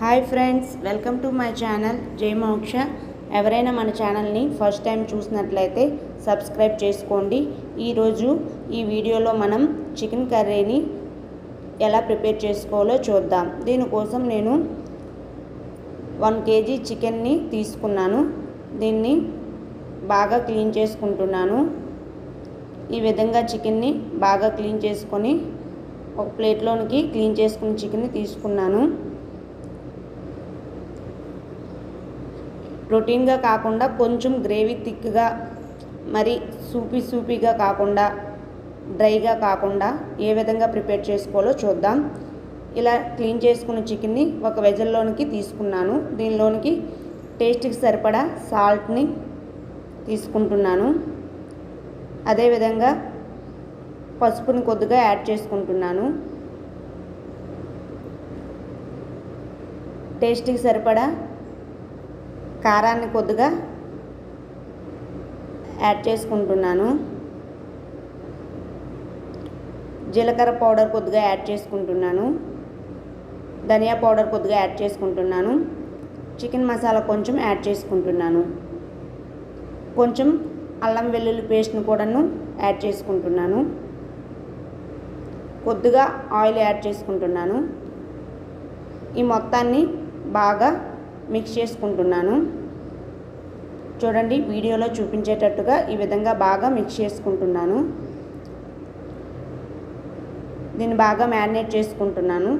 Hi friends welcome to my channel Jai Moksha. ఎవరైనా మన ఛానల్ని ఫస్ట్ టైం చూసినట్లయితే సబ్స్క్రైబ్ చేసుకోండి. ఈరోజు ఈ వీడియోలో మనం చికెన్ కర్రీని ఎలా ప్రిపేర్ చేసుకోవాలో చూద్దాం. దీనికోసం నేను వన్ కేజీ చికెన్ని తీసుకున్నాను. దీన్ని బాగా క్లీన్ చేసుకుంటున్నాను. ఈ విధంగా చికెన్ని బాగా క్లీన్ చేసుకొని ఒక ప్లేట్లోనికి క్లీన్ చేసుకున్న చికెన్ని తీసుకున్నాను. ప్రోటీన్గా కాకుండా కొంచెం గ్రేవీ థిక్గా మరి సూపీ సూపీగా కాకుండా డ్రైగా కాకుండా ఏ విధంగా ప్రిపేర్ చేసుకోవాలో చూద్దాం. ఇలా క్లీన్ చేసుకున్న చికెన్ని ఒక వెజల్లోనికి తీసుకున్నాను. దీనిలోనికి టేస్ట్కి సరిపడా సాల్ట్ని తీసుకుంటున్నాను. అదేవిధంగా పసుపుని కొద్దిగా యాడ్ చేసుకుంటున్నాను. టేస్ట్కి సరిపడా కారాన్ని కొద్దిగా యాడ్ చేసుకుంటున్నాను. జీలకర్ర పౌడర్ కొద్దిగా యాడ్ చేసుకుంటున్నాను. ధనియా పౌడర్ కొద్దిగా యాడ్ చేసుకుంటున్నాను. చికెన్ మసాలా కొంచెం యాడ్ చేసుకుంటున్నాను. కొంచెం అల్లం వెల్లుల్లి పేస్ట్ని కూడాను యాడ్ చేసుకుంటున్నాను. కొద్దిగా ఆయిల్ యాడ్ చేసుకుంటున్నాను. ఈ మొత్తాన్ని బాగా మిక్స్ చేసుకుంటున్నాను. చూడండి వీడియోలో చూపించేటట్టుగా ఈ విధంగా బాగా మిక్స్ చేసుకుంటున్నాను. దీన్ని బాగా మ్యారినేట్ చేసుకుంటున్నాను.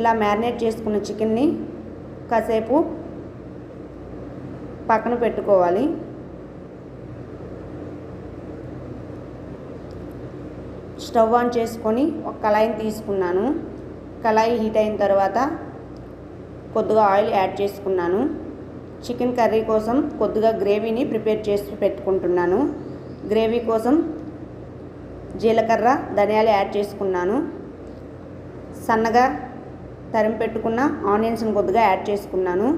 ఇలా మ్యారినేట్ చేసుకున్న చికెన్ని కాసేపు పక్కన పెట్టుకోవాలి. స్టవ్ ఆన్ చేసుకొని ఒక కళాయిని తీసుకున్నాను. కళాయి హీట్ అయిన తర్వాత కొద్దిగా ఆయిల్ యాడ్ చేసుకున్నాను. చికెన్ కర్రీ కోసం కొద్దిగా గ్రేవీని ప్రిపేర్ చేసి పెట్టుకుంటున్నాను. గ్రేవీ కోసం జీలకర్ర ధనియాలు యాడ్ చేసుకున్నాను. సన్నగా తరిమి పెట్టుకున్న ఆనియన్స్ని కొద్దిగా యాడ్ చేసుకున్నాను.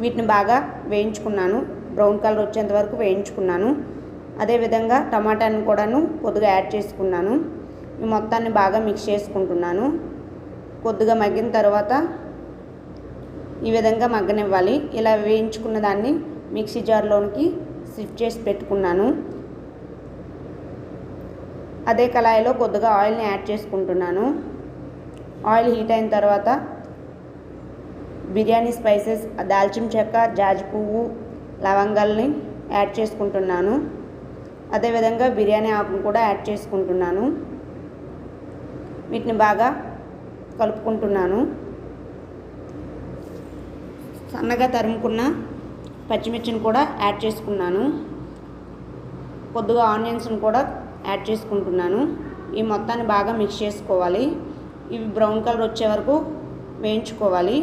వీటిని బాగా వేయించుకున్నాను. బ్రౌన్ కలర్ వచ్చేంత వరకు వేయించుకున్నాను. అదేవిధంగా టమాటాని కూడాను కొద్దిగా యాడ్ చేసుకున్నాను. ఈ మొత్తాన్ని బాగా మిక్స్ చేసుకుంటున్నాను. కొద్దిగా మగ్గిన తర్వాత ఈ విధంగా మగ్గనివ్వాలి. ఇలా వేయించుకున్న దాన్ని మిక్సీ జార్లోనికి షిఫ్ట్ చేసి పెట్టుకున్నాను. అదే కళాయిలో కొద్దిగా ఆయిల్ని యాడ్ చేసుకుంటున్నాను. ఆయిల్ హీట్ అయిన తర్వాత బిర్యానీ స్పైసెస్ దాల్చిన చెక్క జాజి పువ్వు లవంగాల్ని యాడ్ చేసుకుంటున్నాను. అదేవిధంగా బిర్యానీ ఆకును కూడా యాడ్ చేసుకుంటున్నాను. వీటిని బాగా కలుపుకుంటున్నాను. సన్నగా తరుముకున్న పచ్చిమిర్చిని కూడా యాడ్ చేసుకున్నాను. కొద్దిగా ఆనియన్స్ని కూడా యాడ్ చేసుకుంటున్నాను. ఈ మొత్తాన్ని బాగా మిక్స్ చేసుకోవాలి. ఇవి బ్రౌన్ కలర్ వచ్చే వరకు వేయించుకోవాలి.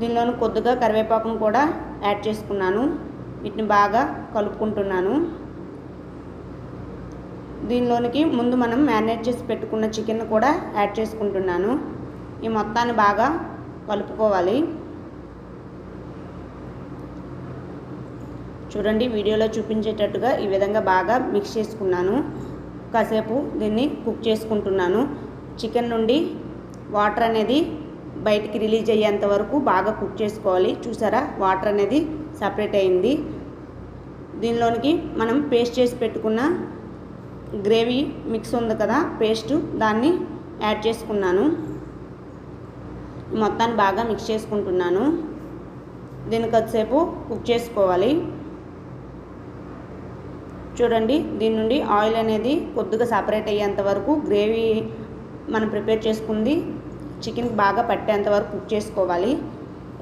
దీనిలోని కొద్దిగా కరివేపాకును కూడా యాడ్ చేసుకున్నాను. వీటిని బాగా కలుపుకుంటున్నాను. దీనిలోనికి ముందు మనం మ్యారినేట్ చేసి పెట్టుకున్న చికెన్ కూడా యాడ్ చేసుకుంటున్నాను. ఈ మొత్తాన్ని బాగా కలుపుకోవాలి. చూడండి వీడియోలో చూపించేటట్టుగా ఈ విధంగా బాగా మిక్స్ చేసుకున్నాను. కాసేపు దీన్ని కుక్ చేసుకుంటున్నాను. చికెన్ నుండి వాటర్ అనేది బయటికి రిలీజ్ అయ్యేంత వరకు బాగా కుక్ చేసుకోవాలి. చూసారా వాటర్ అనేది సపరేట్ అయింది. దీనిలోనికి మనం పేస్ట్ చేసి పెట్టుకున్న గ్రేవీ మిక్స్ ఉంది కదా పేస్ట్ దాన్ని యాడ్ చేసుకున్నాను. మొత్తాన్ని బాగా మిక్స్ చేసుకుంటున్నాను. దీన్ని కొద్దిసేపు కుక్ చేసుకోవాలి. చూడండి దీని నుండి ఆయిల్ అనేది కొద్దిగా సపరేట్ అయ్యేంత వరకు గ్రేవీ మనం ప్రిపేర్ చేసుకుంది చికెన్ బాగా పట్టేంత వరకు కుక్ చేసుకోవాలి.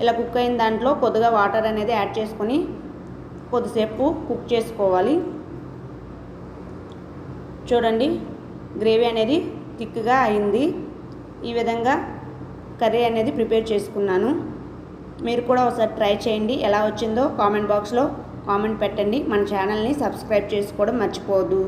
ఇలా కుక్ అయిన దాంట్లో కొద్దిగా వాటర్ అనేది యాడ్ చేసుకొని కొద్దిసేపు కుక్ చేసుకోవాలి. చూడండి. గ్రేవీ అనేది థిక్గా అయింది. ఈ విధంగా కర్రీ అనేది ప్రిపేర్ చేసుకున్నాను. మీరు కూడా ఒకసారి ట్రై చేయండి. ఎలా వచ్చిందో కామెంట్ బాక్స్లో కామెంట్ పెట్టండి. మన ఛానల్ని సబ్స్క్రైబ్ చేసుకోవడం మర్చిపోవద్దు.